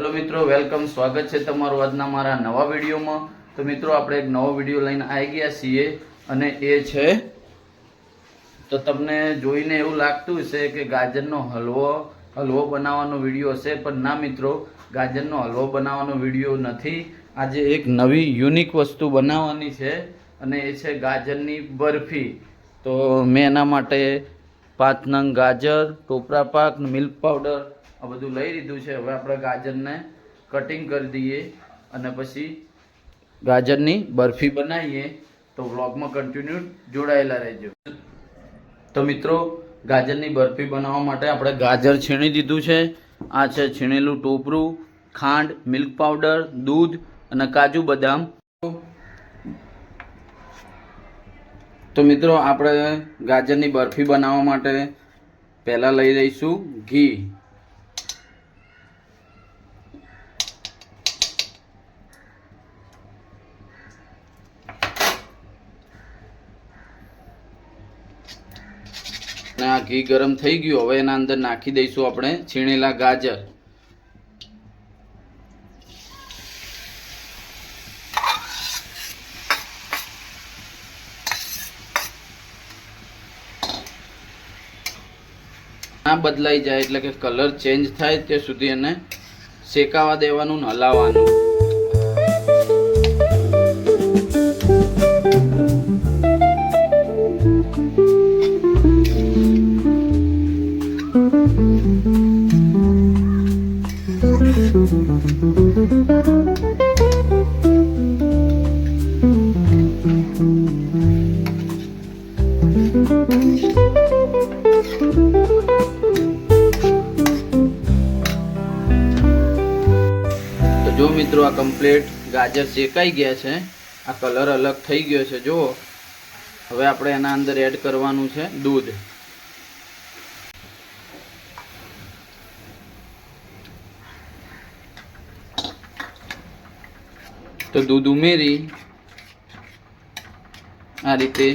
Hello મિત્રો, welcome, સ્વાગત છે તમારું આજના મારા નવા વિડીયોમાં. તો મિત્રો, આપણે એક નવો વીડિયો લઈને આવી ગયા છીએ અને એ છે, તો તમને જોઈને એવું લાગતું હશે કે ગાજરનો હલવો હલવો બનાવવાનો વીડિયો હશે, પણ ના મિત્રો, ગાજરનો હલવો બનાવવાનો વીડિયો નથી. આજે એક નવી યુનિક વસ્તુ બનાવવાની છે, અને એ છે ગાજરની બરફી. તો મેં એના માટે પાંચ નંગ ગાજર, ટોપરા પાક, મિલ્ક પાવડર આ બધું લઈ લીધું છે. હવે આપણે ગાજરને કટિંગ કરી દઈએ અને પછી ગાજરની બરફી બનાવીએ. તો વ્લોગમાં કન્ટિન્યુ જોડાયેલા રહેજો. તો મિત્રો, ગાજરની બરફી બનાવવા માટે આપણે ગાજર છીણી દીધું છે. આ છે છીણેલું ટોપરું, ખાંડ મિલ્ક પાવડર દૂધ અને કાજુ બદામ. તો મિત્રો, આપણે ગાજરની બરફી બનાવવા માટે પહેલાં લઈ લઈશું ઘી. આ ઘી ગરમ થઈ ગયું. હવે એના અંદર નાખી દઈશું આપણે છીણેલા ગાજર. ના બદલાઈ જાય એટલે કે કલર ચેન્જ થાય ત્યાં સુધી એને શેકાવા દેવાનું હલાવવાનું જો મિત્રો આ કમ્પ્લીટ ગાજર શેકાઈ ગયા છે, આ કલર અલગ થઈ ગયો છે, જુઓ. હવે આપણે એના અંદર એડ કરવાનું છે દૂધ. તો દૂધ ઉમેરી, આ રીતે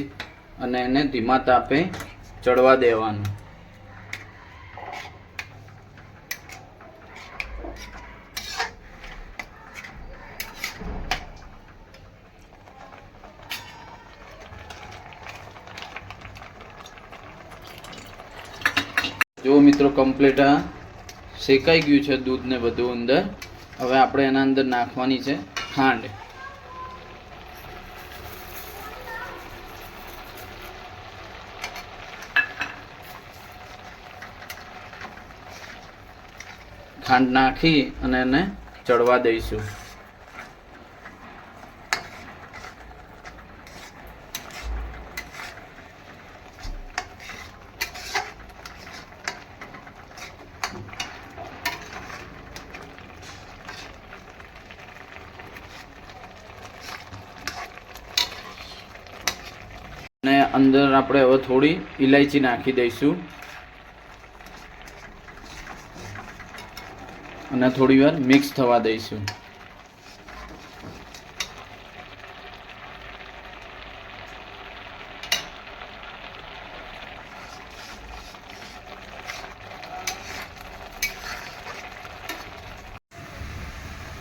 અને એને ધીમા તાપે ચડવા દેવાનું. જો મિત્રો કમ્પ્લીટ આ શેકાઈ ગયું છે દૂધને બધું અંદર. હવે આપણે એના અંદર નાખવાની છે. ખાંડ. ખાંડ નાખી અને એને ચડવા દઈશું અને અંદર આપણે હવે થોડી ઇલાયચી નાખી દઈશું. અને થોડી વાર મિક્સ થવા દઈશું.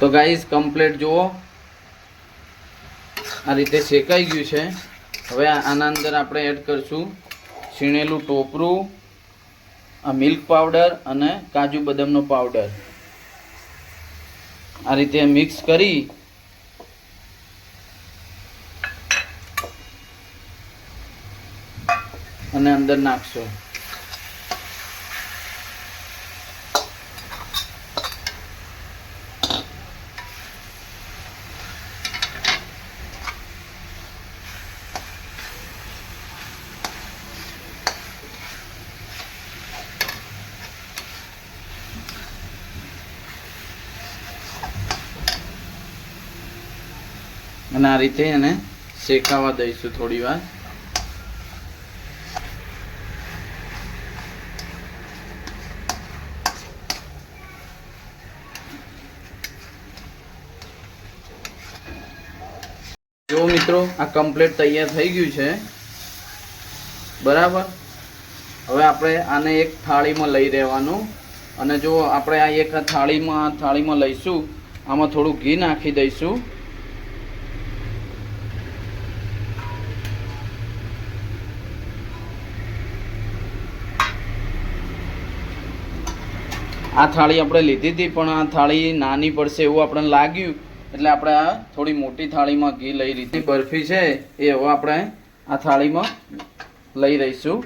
તો ગાઈઝ કમ્પ્લીટ જુઓ. આ રીતે શેકાઈ ગયું છે. હવે આના અંદર આપણે એડ કરશું છીણેલું ટોપરું, આ મિલ્ક પાવડર અને કાજુ બદામનો પાવડર આ રીતે મિક્સ કરી અને અંદર નાખશો. અને આ રીતે એને શેકાવા દઈશું થોડી વાર. જો મિત્રો, આ કમ્પ્લીટ તૈયાર થઈ ગયું છે. બરાબર? હવે આપણે આને એક થાળીમાં લઈ રહેવાનું. અને જો આપણે આ એક થાળીમાં થાળીમાં લઈશું, આમાં થોડું ઘી નાખી દઈશું. આ થાળી આપણે લીધી હતી, પણ આ થાળી નાની પડશે એવું આપણને લાગ્યું. એટલે આપણે આ થોડી મોટી થાળીમાં ઘી લઈ લીધી. બરફી છે એ હવે આપણે આ થાળીમાં લઈ રહીશું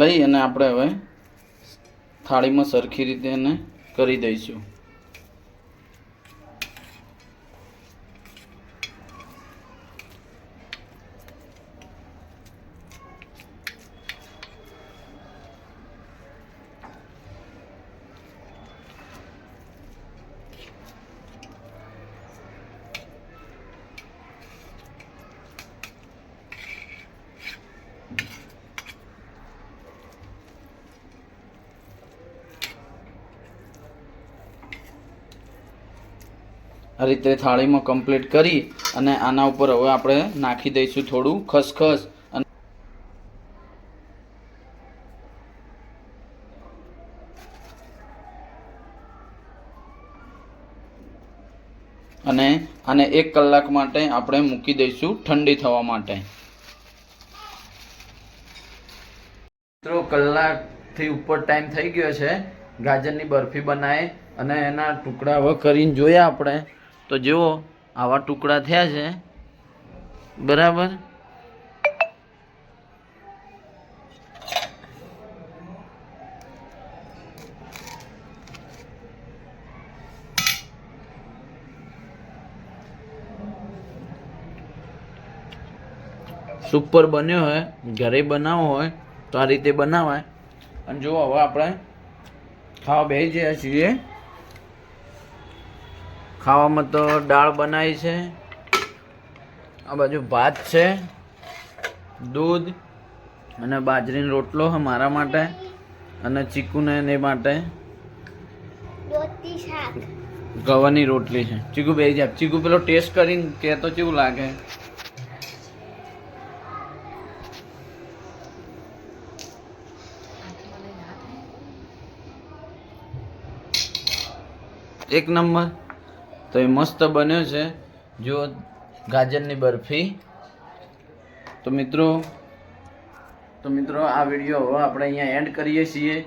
લઈ અને આપણે હવે થાળીમાં સરખી રીતે એને કરી દઈશું. આ રીતે થાળીમાં કમ્પ્લીટ કરી અને આના ઉપર હવે આપણે નાખી દઈશું થોડું ખસખસ અને આને એક કલાક માટે આપણે મૂકી દઈશું ઠંડી થવા માટે. મિત્રો, કલાકથી ઉપર ટાઈમ થઈ ગયો છે. ગાજરની બરફી બનાવી અને એના ટુકડા હવે કરીને જોયા આપણે. તો જુઓ, આવા ટુકડા થયા છે. બરાબર? સુપર બન્યો હોય, ઘરે બનાવવો હોય, તો આ રીતે બનાવાય. અને જો હવે આપણે ખાવા બેસી ગયા છીએ. ખાવામાં તો દાળ બનાવી છે. આ બાજુ ભાત છે દૂધ અને બાજરીનો રોટલો છે મારા માટે અને ચીકુને એને માટે. ગવાની રોટલી છે. ચીકુ બે જાય ચીકુ પેલો ટેસ્ટ કરીને કે તો કેવું લાગે? એક નંબર. તો એ મસ્ત બન્યો છે. જો ગાજરની બરફી. તો મિત્રો તો મિત્રો, આ વીડિયો હવે આપણે અહીંયા એન્ડ કરીએ છીએ.